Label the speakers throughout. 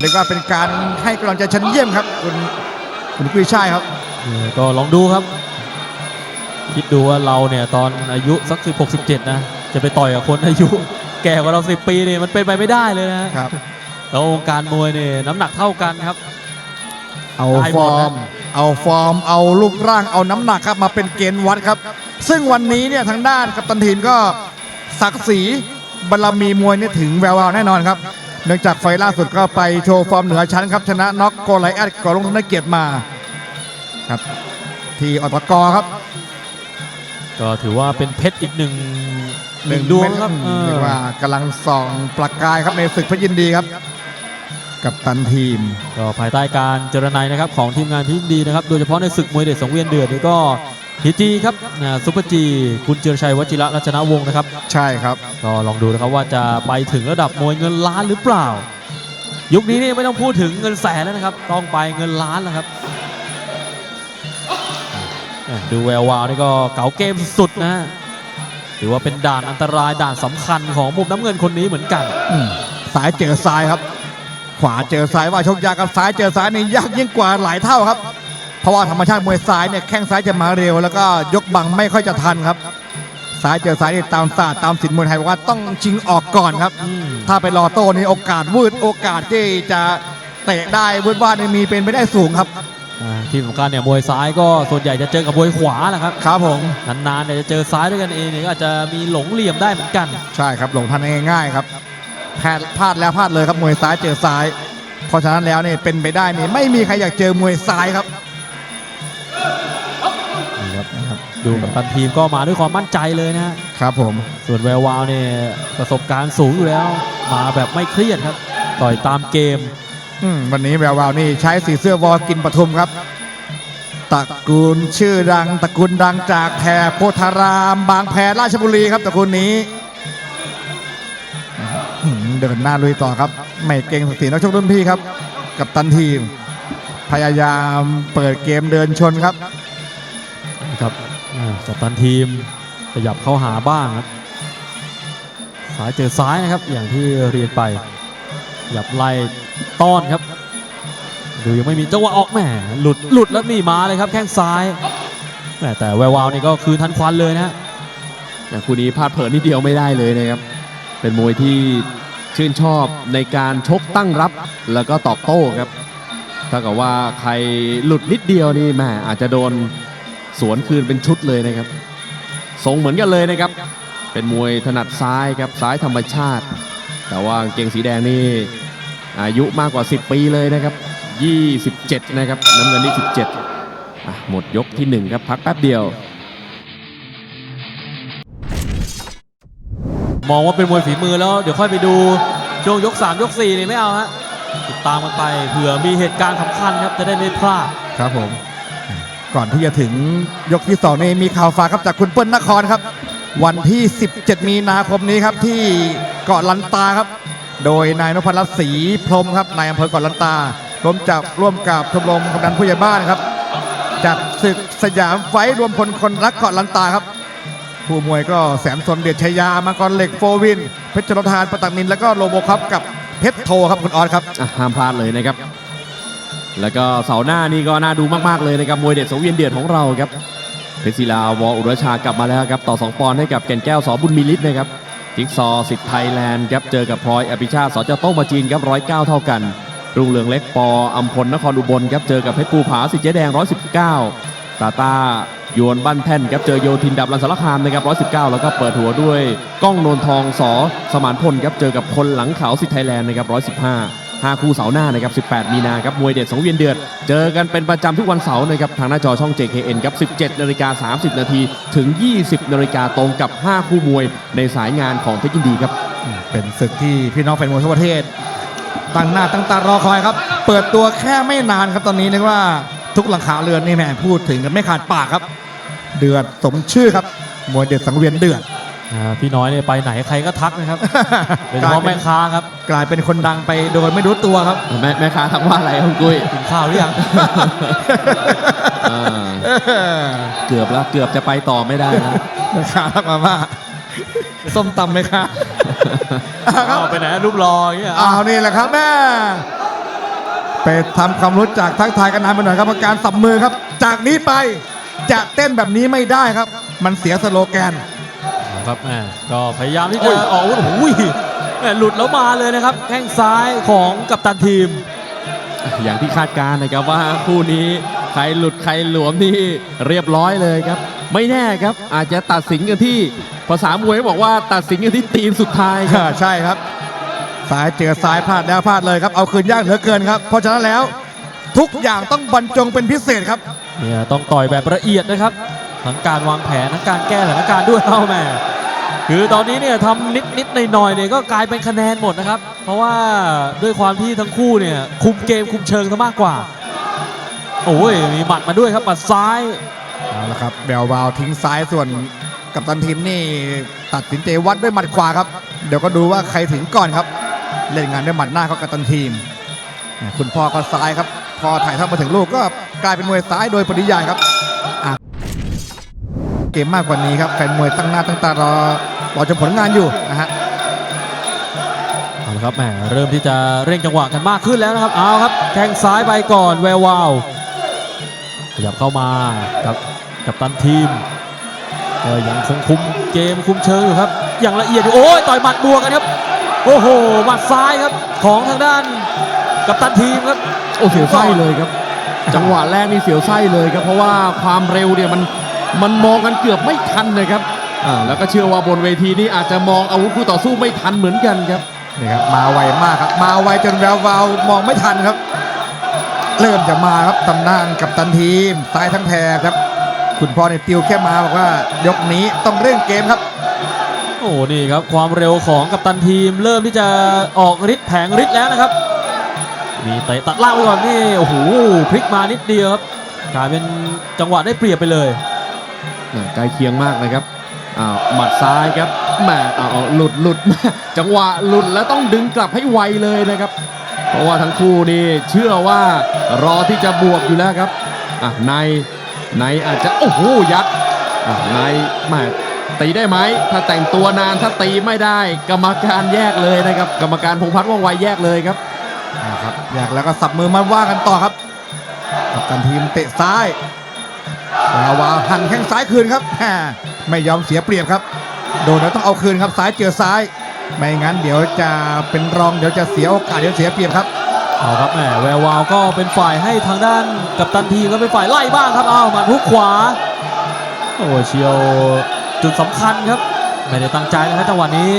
Speaker 1: เรียกว่าเป็นการให้กำลังใจชั้นเยี่ยมครับ คุณคุณกุ้ยช่ายครับ
Speaker 2: เออก็ลองดูครับ คิดดูว่าเราเนี่ยตอนอายุสักสิบหกสิบเจ็ดนะ จะไปต่อยกับคนอายุ แก่กว่าเราสิบปีเนี่ยมันเป็นไปไม่ได้เลยนะ
Speaker 1: ครับ
Speaker 2: แล้ววงการมวยเนี่ยน้ำหนักเท่ากันครับ
Speaker 1: เอา
Speaker 2: ได้
Speaker 1: ฟ
Speaker 2: หม
Speaker 1: อ
Speaker 2: ดนะ
Speaker 1: ร์ม เอาฟอร์ม เอารูปร่าง เอาน้ำหนักครับมาเป็นเกณฑ์วัดครับ ซึ่งวันนี้เนี่ยทางด้านกัปตันทีมก็ศักดิ์ศรีบารมีมวยเนี่ยถึงแวววาวแน่นอนครับ เนื่องจากไฟล์ล่าสุดก็ไปโชว์ฟอร์มเหนือชั้นครับชนะน็อกโกไลแอดก่อลงธนเกียรติมาครับ ที่อตกครับ
Speaker 2: ก็ถือว่าเป็นเพชรอีกหนึ่งหนึ่งดวงครับเออ
Speaker 1: เรียกว่ากำลังส่องประกายครับในศึกเพชรยินดีครับ กับตันทีม
Speaker 2: ก็ภายใต้การเจรนายนะครับของทีมงานที่ดีนะครับ โดยเฉพาะในศึกมวยเด็ดสังเวียนเดือดนี่ก็ พีจีครับอ่าซุปเปอร์จีคุณเจรชัยวัชิระรัชนวงศ์นะครับ
Speaker 1: ใช่ครับ
Speaker 2: ก็ลองดูนะครับว่าจะไปถึงระดับมวยเงินล้านหรือเปล่า ยุคนี้นี่ไม่ต้องพูดถึงเงินแสนแล้วนะครับ ต้องไปเงินล้านแล้วครับแหม่ดูแวววาวนี่ก็เก๋าเกมสุดนะฮะถือว่าเป็นด่านอันตรายด่านสำคัญของมุมน้ำเงินคนนี้เหมือนกัน
Speaker 1: อืมซ้ายเจอซ้ายครับ ขวาเจอซ้ายว่าชกยากกับซ้ายเจอซ้ายนี่ยากยิ่งกว่าหลายเท่าครับ เพราะว่าธรรมชาติมวยซ้ายเนี่ยแข้งซ้ายจะมาเร็ว แล้วก็ยกบังไม่ค่อยจะทันครับซ้ายเจอซ้ายนี่ตามศาสตร์ตามสินมวยไทยบอกว่าต้องชิงออกก่อนครับ
Speaker 2: อืม
Speaker 1: ถ้าไปรอโต้นี่โอกาสวืดโอกาสที่จะเตะได้วืดว่านี่มีเป็นไปได้สูงครับ
Speaker 2: อ่าที่สำคัญเนี่ยมวยซ้ายก็ส่วนใหญ่จะเจอกับมวยขวาแหละครับ
Speaker 1: ครับผม
Speaker 2: นานๆเนี่ยจะเจอซ้ายด้วยกันเองเนี่ยก็อาจจะมีหลงเหลี่ยมได้เหมือนกัน
Speaker 1: ใช่ครับหลงทันง่ายๆครับพลาดพลาดแล้วพลาดเลยครับมวยซ้ายเจอซ้าย เพราะฉะนั้นแล้วเนี่ยเป็นไปได้นี่ไม่มีใครอยากเจอมวยซ้ายครับ
Speaker 2: ดูกับตันทีมก็มาด้วยความมั่นใจเลยนะฮะ
Speaker 1: ครับผม
Speaker 2: ส่วนแวววาวเนี่ยประสบการณ์สูงอยู่แล้ว มาแบบไม่เครียดครับ ต่อยตามเกม
Speaker 1: อืมวันนี้แวววาวนี่ใช้สีเสื้อวอกินปทุมครับตระกูลชื่อดังตระกูลดังจากแถบโพธาราม บางแพราชบุรีครับตระกูลนี้อืมเดินหน้าลุยต่อครับ ไม่เก่งสีนักชกรุ่นพี่ครับ กับตันทีม พยายามเปิดเกมเดินชนครับ
Speaker 2: นะครับ อ่ากัปตันทีมขยับเข้าหาบ้างครับซ้ายเจอซ้ายนะครับอย่างที่เรียนไปขยับไล่ต้อนครับ ดูยังไม่มีจังหวะออกแหมหลุดหลุดแล้วนี่มาเลยครับแข้งซ้ายแหมแต่แวววาวนี่ก็คืนทันควันเลยนะฮะ
Speaker 3: แต่คู่นี้พลาดเผลอนิดเดียวไม่ได้เลยนะครับ เป็นมวยที่ชื่นชอบในการชกตั้งรับแล้วก็ตอบโต้ครับถ้ากับว่าใครหลุดนิดเดียวนี่แหมอาจจะโดน สวนคืนเป็นชุดเลยนะครับทรงเหมือนกันเลยนะครับ เป็นมวยถนัดซ้ายครับซ้ายธรรมชาติ แต่ว่ากางเกงสีแดงนี่อายุมากกว่า 10 ปีเลยนะครับ 27 นะครับน้ำเงินนี่ 17อะหมดยกที่หนึ่งครับ พักแป๊บเดียว
Speaker 2: มองว่าเป็นมวยฝีมือแล้ว เดี๋ยวค่อยไปดูช่วงยก 3 ยก 4 นี่ไม่เอาฮะติดตามกันไปเผื่อมีเหตุการณ์สำคัญครับจะได้ไม่พลาด
Speaker 1: ครับผม ก่อนที่จะถึงยกที่สองนี่มีข่าวฝากครับจากคุณเปิ้ลนครครับ วันที่ 17 มีนาคมนี้ครับที่เกาะลันตาครับ โดยนายนพรัตน์ศรีพรมครับนายอำเภอเกาะลันตาร่วมจับร่วมกับชมรมกำนันผู้ใหญ่บ้านครับจัดศึกสยามไฟรวมพลคนรักเกาะลันตาครับ ผู้มวยก็แสมสนเดชชยามังกรเหล็กโฟวิน เพชรชลทานประตักนินแล้วก็โลโบครับกับเพชรโทครับคุณออสครับ
Speaker 3: ห้ามพลาดเลยนะครับ แล้วก็เสาหน้านี่ก็น่าดูมากๆเลยนะครับมวยเด็ดสังเวียนเดือดของเราครับเพชรศิลาวออุรชากลับมาแล้วครับต่อ 2 ปอนด์ให้กับแก่นแก้วสอบุญมีฤทธิ์นะครับจิ๊กซอสิทธิ์ไทยแลนด์ครับเจอกับพลอยอภิชาติสจโต้มาจีนครับร้อยเก้าเท่ากัน รุ่งเรืองเล็กปออัมพลนครอุบลครับเจอกับเพชรภูผาสิทธิ์เจ๊แดง119ตาตายวนบ้านแท่นครับเจอโยทินดับรันสารคามนะครับ119แล้วก็เปิดหัวด้วย ก้องโนนทองสอสมานพลครับเจอกับคนหลังขาวสิทธิ์ไทยแลนด์นะครับ115 5 คู่เสาร์หน้านะครับ 18 มีนาครับมวยเด็ดสังเวียนเดือด เจอกันเป็นประจำทุกวันเสาร์นะครับทางหน้าจอช่อง JKN ครับ 17 นาฬิกา 30 นาทีถึง 20 นาฬิกาตรงกับ 5 คู่มวยในสายงานของเพชรยินดีครับ
Speaker 1: เป็นศึกที่พี่น้องแฟนมวยทั่วประเทศตั้งหน้าตั้งตารอคอยครับ เปิดตัวแค่ไม่นานครับตอนนี้นึกว่าทุกหลังคาเรือนนี่แม่พูดถึงกันไม่ขาดปากครับ เดือดสมชื่อครับมวยเดือดสังเวียนเดือด
Speaker 2: พี่น้อยเนี่ยไปไหนใครก็ทักนะครับโดยเฉพาะแม่ค้าครับ
Speaker 1: กลายเป็นคนดังไปโดยไม่รู้ตัวครับ
Speaker 3: แม่แม่ค้าทักว่าอะไรคุณกุ้ย
Speaker 2: กินข้าวหรือยัง
Speaker 3: อ่าเกือบแล้วเกือบจะไปต่อไม่ได้แล้ว
Speaker 1: แม่ค้าทักมาว่าส้มตำไหมคะ
Speaker 2: เอาไปไหนรูปรออย่างเงี้ย
Speaker 1: อ้าวนี่แหละครับแม่ไปทำความรู้จักทักทายกันนานไปหน่อยครับอาการสับมือครับ จากนี้ไปจะเต้นแบบนี้ไม่ได้ครับ มันเสียสโลแกน
Speaker 2: ครับแม่ก็พยายามที่จะออกอาวุธโอ้โหแม่หลุดแล้วมาเลยนะครับ แข้งซ้ายของกัปตันทีม
Speaker 3: อย่างที่คาดการณ์นะครับว่าคู่นี้ใครหลุดใครหลวมนี่เรียบร้อยเลยครับ ไม่แน่ครับอาจจะตัดสินกันที่ภาษามวยบอกว่าตัดสินกันที่ตีนสุดท้ายครับ
Speaker 1: ใช่ครับซ้ายเจอซ้ายพลาดแล้วพลาดเลยครับเอาคืนยากเหลือเกินครับ เพราะฉะนั้นแล้วทุกอย่างต้องบรรจงเป็นพิเศษครับ
Speaker 2: เนี่ยต้องต่อยแบบละเอียดนะครับทั้งการวางแผนทั้งการแก้สถานการณ์ด้วยเอาแม่ คือตอนนี้เนี่ยทำนิดนิดหน่อยหน่อยเนี่ยก็กลายเป็นคะแนนหมดนะครับ เพราะว่าด้วยความที่ทั้งคู่เนี่ยคุมเกมคุมเชิงซะมากกว่า โอ้ยมีหมัดมาด้วยครับหมัดซ้าย
Speaker 1: เอาละครับแวววาวทิ้งซ้ายส่วนกับตันทีมนี่ตัดสินใจวัดด้วยหมัดขวาครับ เดี๋ยวก็ดูว่าใครถึงก่อนครับ เล่นงานด้วยหมัดหน้าของกัปตันทีมนี่คุณพ่อก็ซ้ายครับ พอถ่ายทอดมาถึงลูกก็กลายเป็นมวยซ้ายโดยปริยายครับเกมมากกว่านี้ครับแฟนมวยตั้งหน้าตั้งตารอ รอชมผลงานอยู่นะฮะ
Speaker 2: เอาละครับแหมเริ่มที่จะเร่งจังหวะกันมากขึ้นแล้วนะครับเอาครับแข้งซ้ายไปก่อนแวววาวขยับเข้ามากับกับตันทีมเออยังคงคุมเกมคุมเชิงอยู่ครับ อย่างละเอียดอยู่โอ้ยต่อยหมัดบวกกันครับโอ้โหหมัดซ้ายครับของทางด้านกับตันทีมครับ
Speaker 3: โอ้เสียวไส้เลยครับ จังหวะแรกนี่เสียวไส้เลยครับเพราะว่าความเร็วเนี่ยมันมันมองกันเกือบไม่ทันนะครับ อ่าแล้วก็เชื่อว่าบนเวทีนี้อาจจะมองอาวุธคู่ต่อสู้ไม่ทันเหมือนกันครับ
Speaker 1: นี่ครับมาไวมากครับ มาไวจนแวววาวมองไม่ทันครับ เริ่มจะมาครับตำนานกับตันทีมซ้ายทั้งแพรครับ คุณพ่อในติวแค่มาบอกว่ายกนี้ต้องเร่งเกมครับ
Speaker 2: โอ้นี่ครับความเร็วของกัปตันทีม เริ่มที่จะออกฤทธิ์แผงฤทธิ์แล้วนะครับ มีเตะตัดล่างไปก่อนนี่โอ้โหพลิกมานิดเดียวครับกลายเป็นจังหวะได้เปรียบไปเลย
Speaker 3: อ่าใกล้เคียงมากนะครับ อ่าหมัดซ้ายครับแหมเอาเอาหลุดหลุดจังหวะหลุดแล้วต้องดึงกลับให้ไวเลยนะครับ เพราะว่าทั้งคู่นี่เชื่อว่ารอที่จะบวกอยู่แล้วครับอะในในอาจจะโอ้โหยัดอะในแหมตีได้ไหมถ้าแต่งตัวนานถ้าตีไม่ได้ กรรมการแยกเลยนะครับ กรรมการพงพัฒน์ว่องไวแยกเลยครับ
Speaker 1: นะครับอยากแล้วก็สับมือมาว่ากันต่อครับกับตันทีมเตะซ้ายแวววาวหันแข้งซ้ายคืนครับแหม ไม่ยอมเสียเปรียบครับ โดนแล้วต้องเอาคืนครับซ้ายเจอซ้าย ไม่งั้นเดี๋ยวจะเป็นรองเดี๋ยวจะเสียโอกาสเดี๋ยวเสียเปรียบครับ
Speaker 2: เอาครับแหมแวววาวก็เป็นฝ่ายให้ทางด้านกัปตันทีมก็เป็นฝ่ายไล่บ้างครับอ้าวหมาทุกขวาโอ้เชียวจุดสำคัญครับไม่ได้ตั้งใจนะครับจังหวะนี้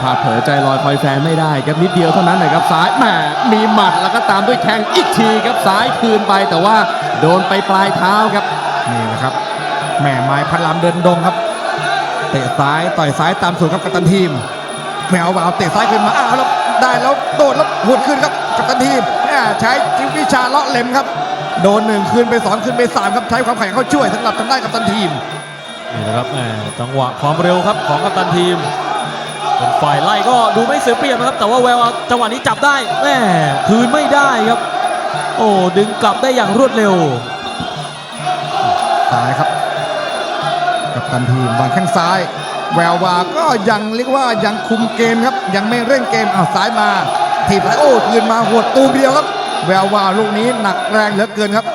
Speaker 3: พลาดเผลอใจลอยคอยแฟนไม่ได้ครับนิดเดียวเท่านั้นนะครับซ้ายแหมมีหมัดแล้วก็ตามด้วยแข้งอีกทีครับซ้ายคืนไปแต่ว่าโดนไปปลายเท้าครับ
Speaker 1: นี่นะครับ แหม่ไม้พันลำเดินดงครับ เตะซ้ายต่อยซ้ายตามสูตรครับกัปตันทีมแมววาวเตะซ้ายขึ้นมาอ้าวแล้วได้แล้วโดดแล้วหุดขึ้นครับกัปตันทีมแหม่ใช้จิวิชาเลาะเล็มครับ โดนหนึ่งคืนไปสองคืนไปสามครับใช้ความแข็งเข้าช่วยสำหรับทางด้านกัปตันทีม
Speaker 2: นี่นะครับแหมจังหวะความเร็วครับของกัปตันทีมเป็นฝ่ายไล่ก็ดูไม่เสียเปรียบนะครับ แต่ว่าแววเอาจังหวะนี้จับได้แหมคืนไม่ได้ครับ โอ้ดึงกลับได้อย่างรวดเร็ว
Speaker 1: ซ้ายครับ กับตันทีมวางแข้งซ้าย แวววาก็ยังเรียกว่ายังคุมเกมครับ ยังไม่เร่งเกมเอาซ้ายมา ทีบซ้ายโอ้คืนมาหัวดตูมเดียวครับ แวววาลูกนี้หนักแรงเหลือเกินครับ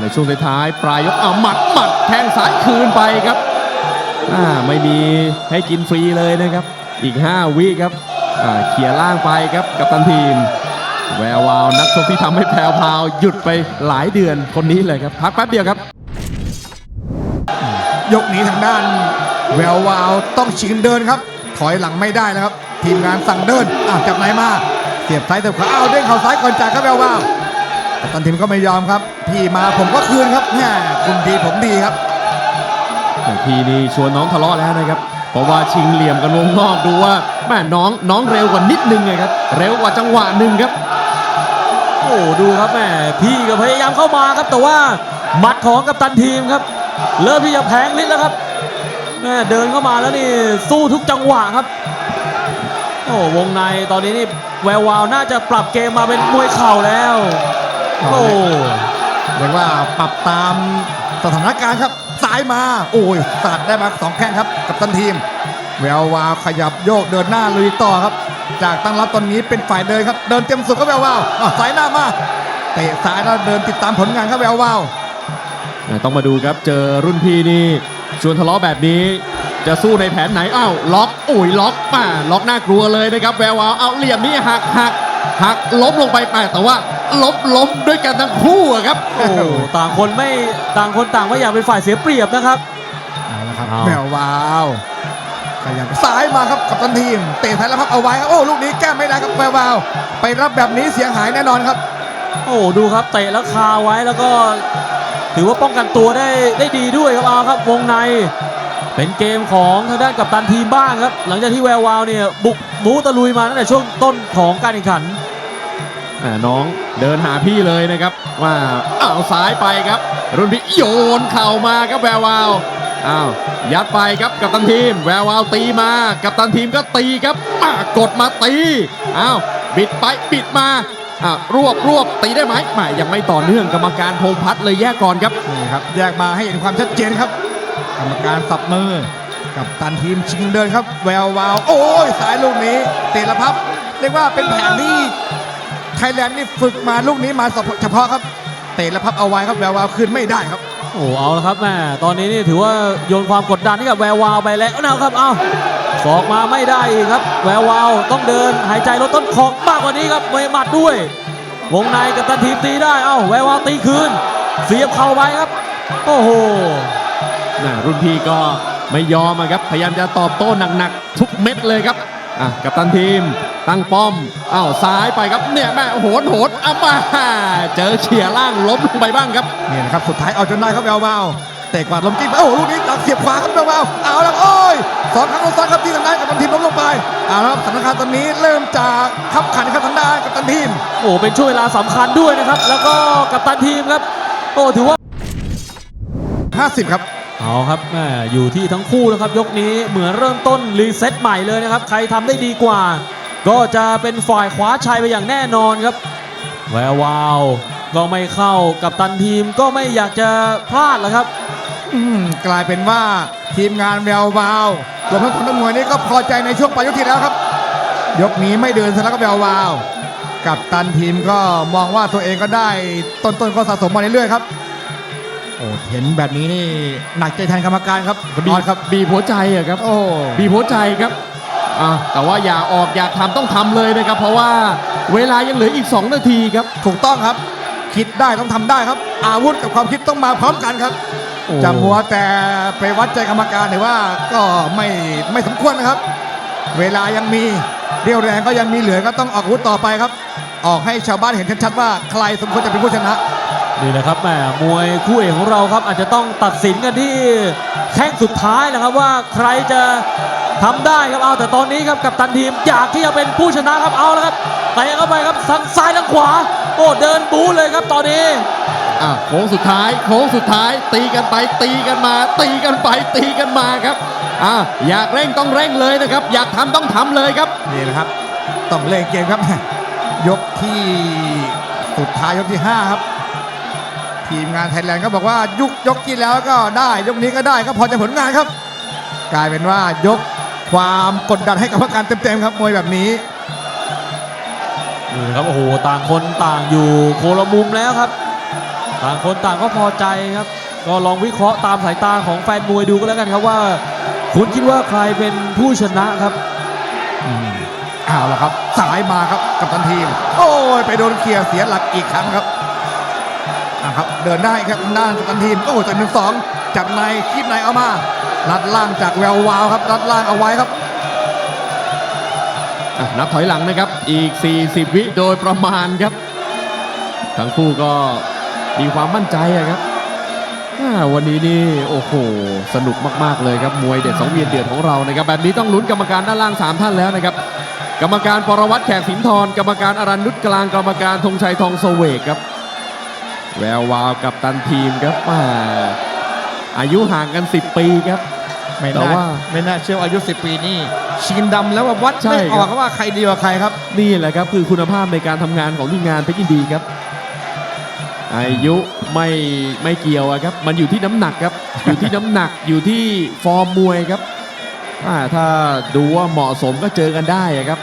Speaker 3: ในช่วงท้ายปลายยกเอาหมัดหมัดแทงซ้ายคืนไปครับไม่มีให้กินฟรีเลยนะครับ อีก 5 วิครับเขี่ยล่างไปครับกับตันทีม แวววาวนักชกที่ทำให้แพรวพาวหยุดไปหลายเดือนคนนี้เลยครับ พักแป๊บเดียวครับ
Speaker 1: ยกนี้ทางด้าน แวววาวต้องชิงเดินครับ ถอยหลังไม่ได้นะครับ ทีมงานสั่งเดินอ้าวจับไหนมา เสียบซ้ายเสียบขวาอ้าวเด้งเข่าซ้ายก่อนจ่ายครับแวววาวกัปตันทีมก็ไม่ยอมครับ พี่มาผมก็คืนครับแหมคุณดีผมดีครับ
Speaker 3: ทีนี้ชวนน้องทะเลาะแล้วนะครับเพราะว่าชิงเหลี่ยมกันวงนอกดูว่าแม่น้องน้องเร็วกว่านิดนึงไงครับ เร็วกว่าจังหวะหนึ่งครับ
Speaker 2: โอ้ดูครับแหมพี่ก็พยายามเข้ามาครับแต่ว่าหมัดของกัปตันทีมครับ เริ่มที่จะแพงนิดแล้วครับแม่เดินเข้ามาแล้วนี่สู้ทุกจังหวะครับ โอ้วงในตอนนี้นี่แวววาวน่าจะปรับเกมมาเป็นมวยเข่าแล้วโอ้
Speaker 1: เรียกว่าปรับตามสถานการณ์ครับซ้ายมา โอ้ยสาดได้มาสองแข้งครับ กับตันทีม แวววาวขยับโยกเดินหน้าลุยต่อครับ จากตั้งรับตอนนี้เป็นฝ่ายเดินครับ เดินเต็มสุดก็แวววาวอะสายหน้ามาเตะซ้ายแล้วเดินติดตามผลงานครับแวววาว
Speaker 3: ต้องมาดูครับเจอรุ่นพี่นี่ชวนทะเลาะแบบนี้ จะสู้ในแผนไหนอ้าวล็อกอุ้ยล็อกมาล็อกน่ากลัวเลยนะครับแวววาวเอาเหลี่ยมนี้หักหักหักล้มลงไปแปแต่ว่าล้มล้มด้วยกันทั้งคู่อะครับ
Speaker 2: โอ้โหต่างคนไม่ต่างคนต่างไม่อยากเป็นฝ่ายเสียเปรียบนะครับ
Speaker 1: เอาละครับ
Speaker 2: เอา
Speaker 1: แวววาวขยันซ้ายมาครับกับตันทีม เตะท้ายแล้วพับเอาไว้ครับโอ้ลูกนี้แก้ไม่ได้ครับแวววาวไปรับแบบนี้เสียหายแน่นอนครับ
Speaker 2: โอ้โหดูครับเตะแล้วคาไว้แล้วก็ ถือว่าป้องกันตัวได้ได้ดีด้วยครับเอาครับวงในเป็นเกมของทางด้านกัปตันทีมบ้างครับ หลังจากที่แวววาวเนี่ยบุกบูตะลุยมาตั้งแต่ช่วงต้นของการแข่งขัน
Speaker 3: น้องเดินหาพี่เลยนะครับว่าเอาวซ้ายไปครับ รุ่นพี่โยนเข่ามาครับแวววาวอ้าวยัดไปครับกับตันทีม แวววาวตีมากับตันทีมก็ตีครับมากดมาตีอ้าวบิดไปบิดมา อ่ารวบรวบตีได้ไหมไม่ยังไม่ต่อเนื่องกรรมการพงษ์พัฒน์เลยแยกก่อนครับ
Speaker 1: นี่ครับ แยกมาให้เห็นความชัดเจนครับ กรรมการสับมือ กับตันทีมชิงเดินครับ แวววาวโอ้ยสายลูกนี้เตะละพับ เรียกว่าเป็นแผนที่ไทยแลนด์นี่ฝึกมาลูกนี้มาเฉพาะครับเตะละพับเอาไว้ครับแวววาวขึ้นไม่ได้ครับ
Speaker 2: โอ้เอาละครับแม่ตอนนี้นี่ถือว่าโยนความกดดันให้กับแวววาวไปแล้วนะครับเอา สอกมาไม่ได้อีกครับ แวววาวต้องเดินหายใจลดต้นคอมากกว่านี้ครับไม่หมัดด้วย วงในกับตันทีมตีได้เอ้าแวววาวตีคืน เสียบเข่าไปครับ โอ้โห
Speaker 3: น่ะรุ่นพี่ก็ไม่ยอมอะครับ พยายามจะตอบโต้หนักๆ ทุกเม็ดเลยครับอะกับตันทีมตั้งป้อมอ้าวซ้ายไปครับเนี่ยแม่โหนโหนอะมาเจอเขี่ยล่างล้มลงไปบ้างครับ
Speaker 1: นี่นะครับสุดท้ายเอาจนได้ครับแวววาว เตะกวาดลมกิ้งโอ้โหลูกนี้ตักเสียบขวาครับแวววาวเอาแล้วโอ้ยสองครั้งซ้อนครับที่ทางด้านกับตันทีมล้มลงไปเอาแล้วครับสถานการณ์ตอนนี้เริ่มจากขับขันครับทางด้านกับตันทีม
Speaker 2: โอ้เป็นช่วงเวลาสำคัญด้วยนะครับ แล้วก็กับตันทีมครับ โอ้ถือว่า
Speaker 1: 50 ครับ
Speaker 2: เอาครับแม่อยู่ที่ทั้งคู่นะครับ ยกนี้เหมือนเริ่มต้นรีเซ็ตใหม่เลยนะครับ ใครทำได้ดีกว่า ก็จะเป็นฝ่ายคว้าชัยไปอย่างแน่นอนครับ แวววาว ก็ไม่เข้ากับตันทีมก็ไม่อยากจะพลาดแล้วครับ
Speaker 1: อืม กลายเป็นว่าทีมงานแวววาวรวมทั้งคนทั้งมวยนี่ก็พอใจในช่วงปลายยกที่แล้วครับ ยกนี้ไม่เดินซะแล้วก็แวววาวกับตันทีมก็มองว่าตัวเองก็ได้ต้นๆก็สะสมมาเรื่อยๆครับโอ้เห็นแบบนี้นี่หนักใจแทนกรรมการครับคุณออสครับ
Speaker 3: บีบหัวใจอะครับ
Speaker 1: โอ้
Speaker 3: บีบหัวใจครับอะแต่ว่าอย่าออกอยากทำต้องทำเลยนะครับ เพราะว่าเวลายังเหลืออีก 2 นาทีครับ
Speaker 1: ถูกต้องครับ คิดได้ต้องทำได้ครับ อาวุธกับความคิดต้องมาพร้อมกันครับ
Speaker 2: โอ้
Speaker 1: จะมัวแต่ไปวัดใจกรรมการหรือว่าก็ไม่ไม่สมควรนะครับ เวลายังมีเรี่ยวแรงก็ยังมีเหลือก็ต้องออกอาวุธต่อไปครับ ออกให้ชาวบ้านเห็นชัดๆว่าใครสมควรจะเป็นผู้ชนะ
Speaker 2: นี่นะครับแหมมวยคู่เอกของเราครับ อาจจะต้องตัดสินกันที่แข้งสุดท้ายนะครับว่าใครจะทำได้ครับเอาแต่ตอนนี้ครับกับตันทีมอยากที่จะเป็นผู้ชนะครับเอาแล้วครับเตะเข้าไปครับทั้งซ้ายทั้งขวา โอ้เดินบู๊เลยครับตอนนี้
Speaker 3: อะโค้งสุดท้ายโค้งสุดท้าย ตีกันไปตีกันมา ตีกันไปตีกันมาครับอะอยากเร่งต้องเร่งเลยนะครับ อยากทำต้องทำเลยครับ
Speaker 1: นี่แหละครับ ต้องเล่นเกมครับ ยกที่สุดท้ายยกที่ 5 ครับ ทีมงานไทยแลนด์ก็บอกว่ายุกยกที่แล้วก็ได้ ยกนี้ก็ได้ก็พอจะผลงานครับ กลายเป็นว่ายกความกดดันให้กับกรรมการเต็มๆครับมวยแบบนี้
Speaker 2: นี่นะครับโอ้โหต่างคนต่างอยู่โคนละมุมแล้วครับ ต่างคนต่างก็พอใจครับ ก็ลองวิเคราะห์ตามสายตาของแฟนมวยดูก็แล้วกันครับว่า คุณคิดว่าใครเป็นผู้ชนะครับ
Speaker 1: เอาละครับสายมาครับกับตันทีม โอ้ยไปโดนเคลียร์เสียหลักอีกครั้งครับอะครับ เดินได้ครับด้านกับตันทีมโอ้จากหนึ่งสองจับในคีบในเอามารัดล่างจากแวววาวครับรัดล่างเอาไว้ครับ
Speaker 3: อะนับถอยหลังนะครับอีก 40 วิโดยประมาณครับ ทั้งคู่ก็ มีความมั่นใจอะครับอ่าวันนี้นี่โอ้โห สนุกมากๆเลยครับมวยเด็ดสองเวียนเดือดของเรานะครับแบบนี้ต้องลุ้นกรรมการด้านล่าง 3 ท่านแล้วนะครับกรรมการปรวัตรแขกสินทรกรรมการอรันนุชกลางกรรมการธงชัยทองโซเวกครับ แวววาวกับตันทีมครับอ่าอายุห่างกัน 10 ปีครับ
Speaker 1: ไม่
Speaker 3: แต่
Speaker 1: น่า
Speaker 3: ว่า
Speaker 1: ไม่น่าเชื่อว่าอายุ 10 ปีนี่ชินดำแล้วว่าวัด
Speaker 3: ใช่
Speaker 1: ไม่อ
Speaker 3: ค
Speaker 1: อ
Speaker 3: รั
Speaker 1: ก
Speaker 3: บ
Speaker 1: ครับว่าใครดีกว่าใครครับ
Speaker 3: นี่แหละครับคือคุณภาพในการทำงานของทีมงานเพชรยินดีครับ อายุไม่ไม่เกี่ยวอะครับ มันอยู่ที่น้ำหนักครับ อยู่ที่น้ำหนักอยู่ที่ฟอร์มมวยครับอ่าถ้าดูว่าเหมาะสมก็เจอกันได้อะครับ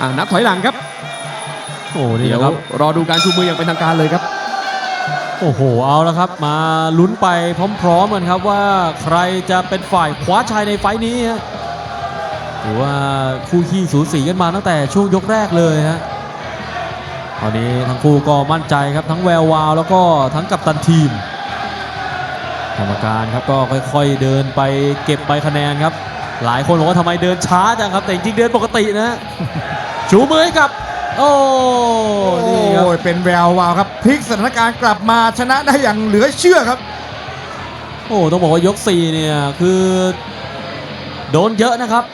Speaker 3: อ่านับถอยหลังครับ
Speaker 2: โอ้นี่
Speaker 3: เดี๋ยว
Speaker 2: นะครับ
Speaker 3: รอดูการชูมืออย่างเป็นทางการเลยครับ
Speaker 2: โอ้โห เอาแล้วครับ มาลุ้นไปพร้อมๆกันครับว่าใครจะเป็นฝ่ายคว้าชัยในไฟต์นี้ฮะถือว่าคู่ขี้สูสีกันมาตั้งแต่ช่วงยกแรกเลยฮะ ตอนนี้ทั้งคู่ก็มั่นใจครับทั้งแวววาวแล้วก็ทั้งกัปตันทีมกรรมการครับก็ค่อยๆเดินไปเก็บใบคะแนนครับ หลายคนบอกว่าทำไมเดินช้าจังครับ แต่จริงๆเดินปกตินะฮะชูมือให้กับ โอ้นี่ครับ
Speaker 1: โอ้ยเป็นแวววาวครับพลิกสถานการณ์กลับมาชนะได้อย่างเหลือเชื่อครับ
Speaker 2: โอ้ต้องบอกว่ายก4เนี่ยคือ โดนเยอะนะครับ